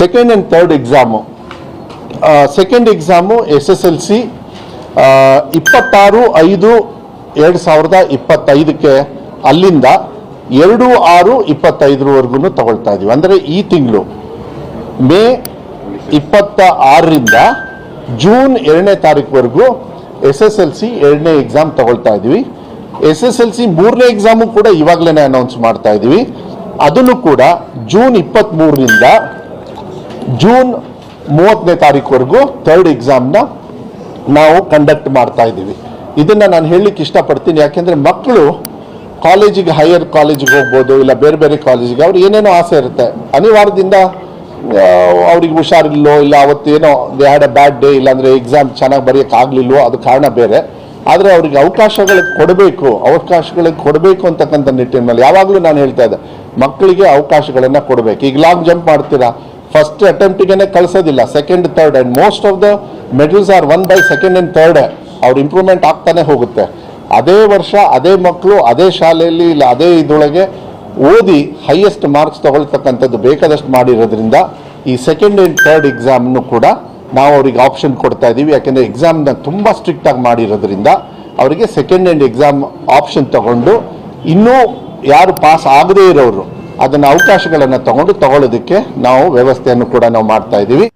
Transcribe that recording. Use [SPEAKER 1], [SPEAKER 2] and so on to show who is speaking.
[SPEAKER 1] Second and third exam second exam S S L C ಇಪ್ಪತ್ತಾರು, ಐದು, ಎರಡು ಸಾವಿರದ ಇಪ್ಪತ್ತೈದಕ್ಕೆ ಅಲ್ಲಿಂದ ಎರಡು, ಆರು ಇಪ್ಪತ್ತೈದರವರೆಗೂ ತಗೊಳ್ತಾ ಇದ್ದೀವಿ ಅಂದರೆ ಈ ತಿಂಗಳು. ಮೇ ಇಪ್ಪತ್ತ ಆರರಿಂದ ಜೂನ್ ಎರಡನೇ ತಾರೀಕುವರೆಗೂ ಎಸ್ ಎಸ್ ಎಲ್ ಸಿ ಎರಡನೇ ಎಕ್ಸಾಮ್ ತಗೊಳ್ತಾ ಇದ್ದೀವಿ ಎಸ್ ಎಸ್ ಎಲ್ ಸಿ ಮೂರನೇ ಎಕ್ಸಾಮು ಕೂಡ ಇವಾಗಲೇ ಅನೌನ್ಸ್ ಮಾಡ್ತಾ ಇದ್ದೀವಿ ಅದನ್ನು ಕೂಡ ಜೂನ್ ಇಪ್ಪತ್ತ್ಮೂರರಿಂದ ಜೂನ್ ಮೂವತ್ತನೇ ತಾರೀಕುವರೆಗೂ ಥರ್ಡ್ ಎಕ್ಸಾಮ್ನ ನಾವು ಕಂಡಕ್ಟ್ ಮಾಡ್ತಾ ಇದ್ದೀವಿ. ಇದನ್ನ ನಾನು ಹೇಳಲಿಕ್ಕೆ ಇಷ್ಟಪಡ್ತೀನಿ. ಯಾಕೆಂದ್ರೆ ಮಕ್ಕಳು ಕಾಲೇಜಿಗೆ ಹೈಯರ್ ಕಾಲೇಜಿಗೆ ಹೋಗ್ಬೋದು, ಇಲ್ಲ ಬೇರೆ ಬೇರೆ ಕಾಲೇಜಿಗೆ, ಅವ್ರು ಏನೇನೋ ಆಸೆ ಇರುತ್ತೆ. ಅನಿವಾರ್ಯದಿಂದ ಅವ್ರಿಗೆ ಹುಷಾರಿಲ್ಲೋ, ಇಲ್ಲ ಅವತ್ತೇನೋ they had a bad day ಇಲ್ಲಾಂದರೆ ಎಕ್ಸಾಮ್ ಚೆನ್ನಾಗಿ ಬರೆಯೋಕ್ಕಾಗಲಿಲ್ವೋ, ಅದು ಕಾರಣ ಬೇರೆ. ಆದರೆ ಅವ್ರಿಗೆ ಅವಕಾಶಗಳಿಗೆ ಕೊಡಬೇಕು ಅವಕಾಶಗಳಿಗೆ ಕೊಡಬೇಕು ಅಂತಕ್ಕಂಥ ನಿಟ್ಟಿನಲ್ಲಿ ಯಾವಾಗಲೂ ನಾನು ಹೇಳ್ತಾ ಇದ್ದೆ, ಮಕ್ಕಳಿಗೆ ಅವಕಾಶಗಳನ್ನು ಕೊಡಬೇಕು. ಈಗ ಲಾಂಗ್ ಜಂಪ್ ಮಾಡ್ತೀರಾ? ಫಸ್ಟ್ ಅಟೆಂಪ್ಟಿಗೆ ಕಳಿಸೋದಿಲ್ಲ second third and most of the medals are one by second and third ಅವ್ರ ಇಂಪ್ರೂವ್ಮೆಂಟ್ ಆಗ್ತಾನೆ ಹೋಗುತ್ತೆ. ಅದೇ ವರ್ಷ, ಅದೇ ಮಕ್ಕಳು ಅದೇ ಶಾಲೆಯಲ್ಲಿ ಇಲ್ಲ, ಅದೇ ಇದೊಳಗೆ ಓದಿ ಹೈಯೆಸ್ಟ್ ಮಾರ್ಕ್ಸ್ ತಗೊಳ್ತಕ್ಕಂಥದ್ದು ಬೇಕಾದಷ್ಟು ಮಾಡಿರೋದ್ರಿಂದ ಈ ಸೆಕೆಂಡ್ ಆ್ಯಂಡ್ ಥರ್ಡ್ ಎಕ್ಸಾಮ್ನು ಕೂಡ ನಾವು ಅವರಿಗೆ ಆಪ್ಷನ್ ಕೊಡ್ತಾ ಇದ್ದೀವಿ ಯಾಕೆಂದರೆ ಎಕ್ಸಾಮ್ನ ತುಂಬ ಸ್ಟ್ರಿಕ್ಟಾಗಿ ಮಾಡಿರೋದ್ರಿಂದ ಅವರಿಗೆ ಸೆಕೆಂಡ್ ಆ್ಯಂಡ್ ಎಕ್ಸಾಮ್ ಆಪ್ಷನ್ ತಗೊಂಡು ಇನ್ನೂ ಯಾರು ಪಾಸ್ ಆಗದೇ ಇರೋರು ಅದನ್ನು ಅವಕಾಶಗಳನ್ನು ತಗೊಂಡು ತಗೊಳ್ಳೋದಕ್ಕೆ ನಾವು ವ್ಯವಸ್ಥೆಯನ್ನು ಕೂಡ ನಾವು ಮಾಡ್ತಾ ಇದ್ದೀವಿ.